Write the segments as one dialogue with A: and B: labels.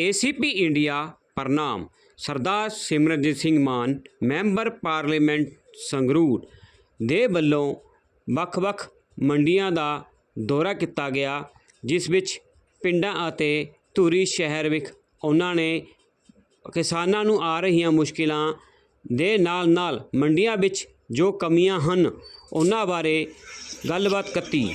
A: ACP India ਪ੍ਰਣਾਮ। Sardar Simranjit Singh Mann, member parliament Sangrur ਦੇ ਵੱਲੋਂ ਵੱਖ-ਵੱਖ ਮੰਡੀਆਂ ਦਾ ਦੌਰਾ ਕੀਤਾ ਗਿਆ, ਜਿਸ ਵਿੱਚ ਪਿੰਡਾਂ ਅਤੇ ਧੂਰੀ ਸ਼ਹਿਰ ਵਿੱਚ ਉਹਨਾਂ ਨੇ ਕਿਸਾਨਾਂ ਨੂੰ ਆ ਰਹੀਆਂ ਮੁਸ਼ਕਿਲਾਂ ਦੇ ਨਾਲ-ਨਾਲ ਮੰਡੀਆਂ ਵਿੱਚ ਜੋ ਕਮੀਆਂ ਹਨ, ਉਹਨਾਂ ਬਾਰੇ ਗੱਲਬਾਤ ਕੀਤੀ।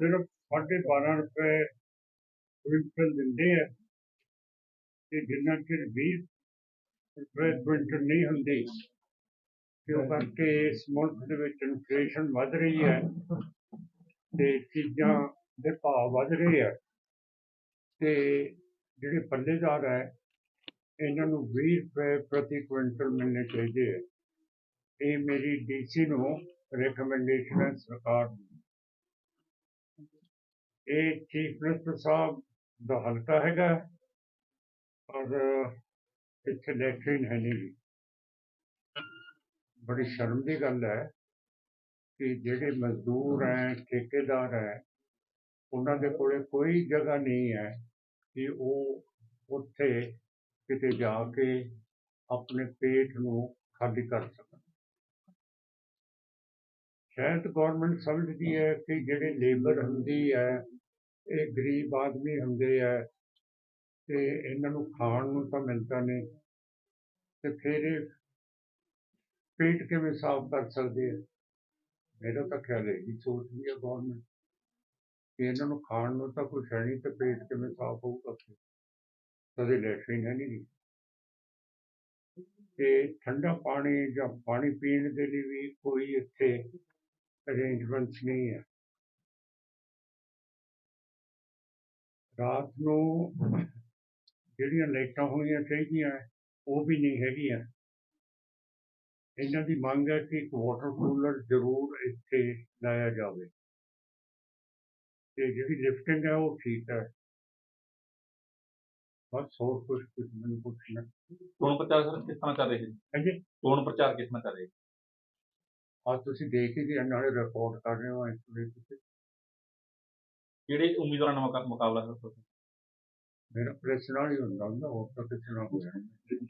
B: ਸਿਰਫ ਸਾਢੇ ਬਾਰਾਂ ਰੁਪਏ ਕੁਇੰਟਲ ਦਿੰਦੇ ਆ ਤੇ ਜਿੰਨਾ ਚਿਰ 20 ਰੁਪਏ ਕੁਇੰਟਲ ਨਹੀਂ ਹੁੰਦੀ, ਤੇ ਕਰਕੇ ਇਸ ਮੁਲਕ ਦੇ ਵਿੱਚ ਇਨਫਲੇਸ਼ਨ ਵੱਧ ਰਹੀ ਹੈ ਤੇ ਚੀਜ਼ਾਂ ਦੇ ਭਾਅ ਵੱਧ ਰਹੇ ਆ। ਤੇ ਜਿਹੜੇ ਪੱਲੇਦਾਰ ਹੈ, ਇਹਨਾਂ ਨੂੰ 20 ਰੁਪਏ ਪ੍ਰਤੀ ਕੁਇੰਟਲ ਮਿਲਣੇ ਚਾਹੀਦੇ ਹੈ ਇਹ ਮੇਰੀ ਡੀਸੀ ਨੂੰ ਰეკਮੈਂਡੇਸ਼ਨ ਹੈ ਸਰਕਾਰ ਨੂੰ। ਇਹ ਚੀਫ ਮਿਨਿਸਟਰ ਸਾਹਿਬ ਦਾ ਹਲਕਾ ਹੈਗਾ ਔਰ ਇੱਥੇ ਲੈਟਰੀਨ ਹੈ ਨਹੀਂ ਗੀ। ਬੜੀ ਸ਼ਰਮ ਦੀ ਗੱਲ ਹੈ ਕਿ ਜਿਹੜੇ ਮਜ਼ਦੂਰ ਹੈ, ਠੇਕੇਦਾਰ ਹੈ, ਉਹਨਾਂ ਦੇ ਕੋਲੇ ਕੋਈ ਜਗ੍ਹਾ ਨਹੀਂ ਹੈ ਕਿ ਉਹ ਉੱਥੇ ਕਿਤੇ ਜਾ ਕੇ ਆਪਣੇ ਪੇਟ ਨੂੰ ਖਾਲੀ ਕਰ ਸਕਣ ਸ਼ਾਇਦ ਗੌਰਮੈਂਟ ਸਮਝਦੀ ਹੈ ਕਿ ਜਿਹੜੇ ਲੇਬਰ ਹੁੰਦੀ ਹੈ, ਇਹ ਗਰੀਬ ਆਦਮੀ ਹੁੰਦੇ ਹੈ ਅਤੇ ਇਹਨਾਂ ਨੂੰ ਖਾਣ ਨੂੰ ਤਾਂ ਮਿਲਦਾ ਨਹੀਂ ਅਤੇ ਫਿਰ ਇਹ ਪੇਟ ਕਿਵੇਂ ਸਾਫ਼ ਕਰ ਸਕਦੇ ਹੈ? ਮੇਰਾ ਤਾਂ ਖਿਆਲ ਇਹੀ ਇਹ ਸੋਚਦੀ ਹੈ ਗੌਰਮੈਂਟ ਕਿ ਇਹਨਾਂ ਨੂੰ ਖਾਣ ਨੂੰ ਤਾਂ ਕੁਛ ਹੈ ਨਹੀਂ ਅਤੇ ਪੇਟ ਕਿਵੇਂ ਸਾਫ਼ ਹੋਊਗਾ ਫਿਰ? ਕਦੇ ਲੈਟਰਿਨ ਹੈ ਨਹੀਂ ਅਤੇ ਠੰਡਾ ਪਾਣੀ ਜਾਂ ਪਾਣੀ ਪੀਣ ਦੇ ਲਈ ਵੀ ਕੋਈ ਇੱਥੇ ਅਰੇਂਜਮੈਂਟਸ ਨਹੀਂ ਹੈ। ਰਾਤ ਨੂੰ ਜਿਹੜੀਆਂ ਲਾਈਟਾਂ ਹੋਣੀਆਂ ਚਾਹੀਦੀਆਂ ਉਹ ਵੀ ਨਹੀਂ ਹੈਗੀਆਂ। ਇਹਨਾਂ ਦੀ ਮੰਗ ਹੈ ਕਿ ਇੱਕ ਵਾਟਰ ਕੂਲਰ ਜ਼ਰੂਰ ਇੱਥੇ ਲਾਇਆ ਜਾਵੇ। ਤੇ ਜਿਹੜੀ ਲਿਫਟਿੰਗ ਹੈ ਉਹ ਠੀਕ ਹੈ। ਬਸ ਹੋਰ ਕੁਝ ਕੁਝ ਮੈਨੂੰ ਪੁੱਛਣਾ।
C: ਚੋਣ ਪ੍ਰਚਾਰ ਸਰ ਕਿਸ ਤਰ੍ਹਾਂ ਕਰ ਰਹੇ ਜੀ
B: ਹਾਂਜੀ।
C: ਚੋਣ ਪ੍ਰਚਾਰ ਕਿਸ ਤਰ੍ਹਾਂ ਕਰ ਰਹੇ
B: ਅੱਜ ਤੁਸੀਂ ਦੇਖ ਹੀ ਜੀ ਨਾਲੇ ਰਿਪੋਰਟ ਕਰ ਰਹੇ ਹੋ ਇਸ ਵੇਲੇ ਤੁਸੀਂ
C: ਕਿਹੜੇ ਉਮੀਦਵਾਰਾਂ ਨਾਲ ਮੁਕਾ- ਮੁਕਾਬਲਾ ਹੈ ਤੁਹਾਡਾ?
B: ਮੇਰਾ ਪ੍ਰੈਸ ਨਾਲ ਹੀ ਹੁੰਦਾ ਹੁੰਦਾ ਹੋਰ ਤਾਂ ਕਿਸੇ ਨਾਲ ਹੋਇਆ। ਨਹੀਂ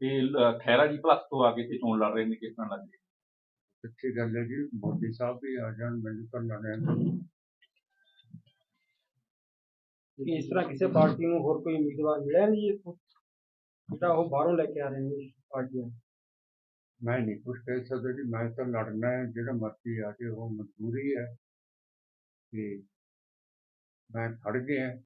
C: ਇਹ ਲ- ਖਹਿਰਾ ਜੀ ਪਲੱਸ ਤੋਂ ਆ ਕੇ ਤੇ ਚੋਣ ਲੜ ਰਹੇ ਨੇ ਕਿਸ ਤਰ੍ਹਾਂ ਲੱਗ ਰਹੀ ਹੈ?
B: ਅੱਛੀ ਗੱਲ ਹੈ ਜੀ ਮੋਦੀ ਸਾਹਿਬ ਵੀ ਆ ਜਾਣ ਮੈਨੂੰ ਤਾਂ ਲੜਿਆ
D: ਕਿ ਇਸ ਤਰ੍ਹਾਂ ਕਿਸੇ ਪਾਰਟੀ ਨੂੰ ਹੋਰ ਕੋਈ ਉਮੀਦਵਾਰ ਮਿਲਿਆ ਨਹੀਂ ਇੱਥੋਂ? ਜਿਹੜਾ ਉਹ ਬਾਹਰੋਂ ਲੈ ਕੇ ਆ ਰਹੇ ਨੇ ਪਾਰਟੀਆਂ
B: ਮੈਂ ਨਹੀਂ ਕੁਛ ਕਹਿ ਸਕਦਾ ਜੀ ਮੈਂ ਤਾਂ ਲੜਨਾ ਹੈ, ਜਿਹੜਾ ਮਰਜ਼ੀ ਆ ਕੇ ਉਹ ਮਜ਼ਦੂਰੀ ਹੈ। ਤੇ ਮੈਂ ਖੜ ਗਿਆ।